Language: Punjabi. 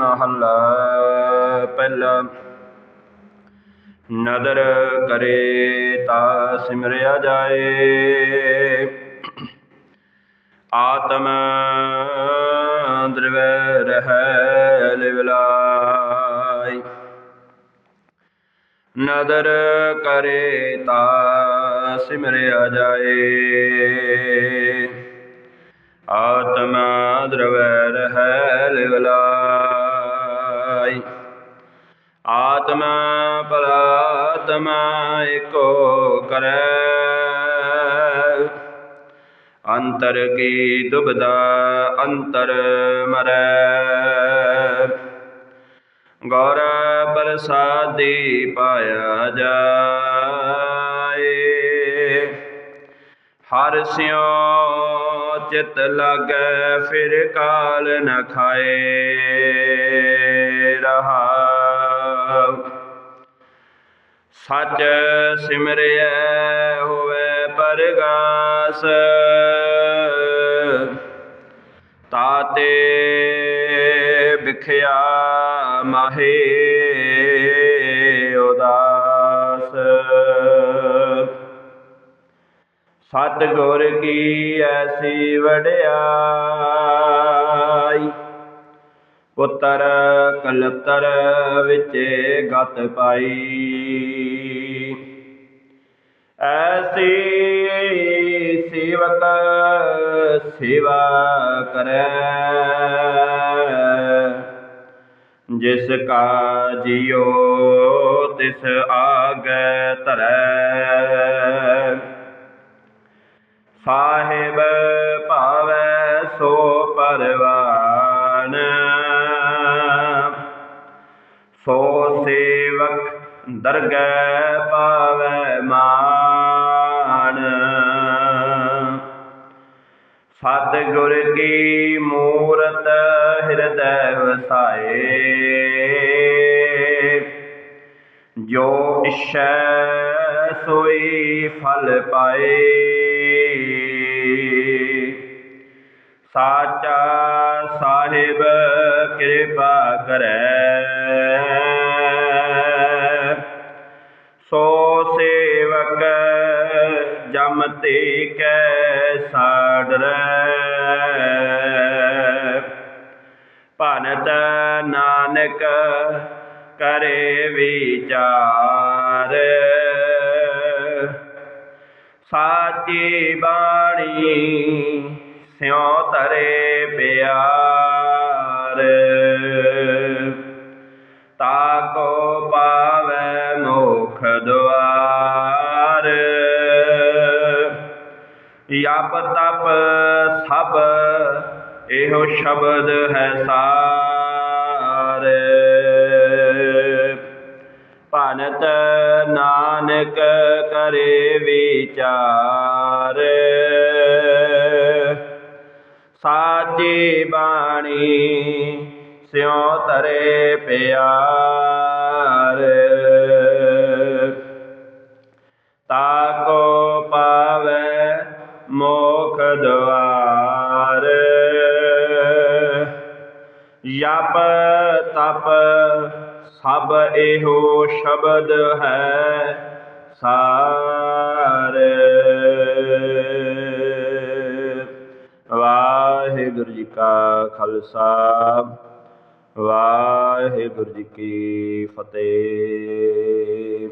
ਮਹੱਲਾ ਪਹਿਲਾ। ਨਦਰ ਕਰੇ ਤਾ ਸਿਮਰਿਆ ਜਾਏ। ਆਤਮ ਦ੍ਰਿਵੈ ਰਹਿ ਲਿਵਲਾਈ ਨਦਰ ਕਰੇ ਤਾ ਸਿਮਰਿਆ ਜਾਏ। ਆਤਮਾ ਦ੍ਰਵੈ ਰਹਿ ਲਿਵਲਾਈ ਆਤਮਾ ਪਰਾਤਮਾ ਏਕੋ ਕਰੈ। ਅੰਤਰ ਕੀ ਦੁਬਦਾ ਅੰਤਰ ਮਰੈ। ਗੌਰ ਪ੍ਰਸਾਦੀ ਪਾਇਆ ਜਾਏ। ਹਰ ਸਿਉ ਚਿਤ ਲਾਗੈ, ਫਿਰ ਕਾਲ ਨ ਖਾਏ। ਸੱਚ ਸਿਮਰਿਐ ਹੋਵੇ ਪਰਗਾਸ। ਤਾਤੇ ਵਿਖਿਆ ਮਾਹੇ ਉਦਾਸ। ਸਤ ਗੁਰ ਕੀ ਐਸੀ ਵਡਿਆਈ ਪੁੱਤਰ ਕਲਤਰ ਵਿੱਚ ਗਤ ਪਾਈ। ਐਸੀ ਸੇਵਕ ਸੇਵਾ ਕਰੈ, ਜਿਸ ਕਾ ਜਿਉ ਤਿਸ ਆਗੈ ਧਰੈ। ਸਾਹਿਬ ਭਾਵੈ ਸੋ ਪਰਵਾਨ ਸੋ ਸੇਵਕ ਦਰਗਹਿ ਪਾਵੈ ਮਾਨ। ਸਤ ਗੁਰ ਕੀ ਮੂਰਤ ਹਿਰਦੈ ਵਸਾਏ। ਜੋ ਇਛੈ ਸੋਈ ਫਲ ਪਾਏ। ਸਾਚਾ ਸਾਹਿਬ ਕਿਰਪਾ ਕਰੈ। ਤੇ ਕੈ ਸਾਡਰੈ ਭਨਤ ਨਾਨਕ ਕਰੇ ਵਿਚਾਰ। ਸਾਚੀ ਬਾਣੀ ਸਿਉ ਤਰੇ ਪਿਆਰ। ਤਪ ਤਪ ਸਭ, ਇਹੋ ਸ਼ਬਦ ਹੈ ਸਾਰ। ਭਨਤ ਨਾਨਕ ਕਰੇ ਵਿਚਾਰ। ਸਾਚੀ ਬਾਣੀ ਸਿਉ ਤਰੇ ਪਿਆਰ। ਯਪ ਤਪ ਸਭ ਇਹੋ ਸ਼ਬਦ ਹੈ ਸਾਰ। ਵਾਹਿਗੁਰੂ ਜੀ ਕਾ ਖਾਲਸਾ, ਵਾਹਿਗੁਰੂ ਜੀ ਕੀ ਫਤਿਹ।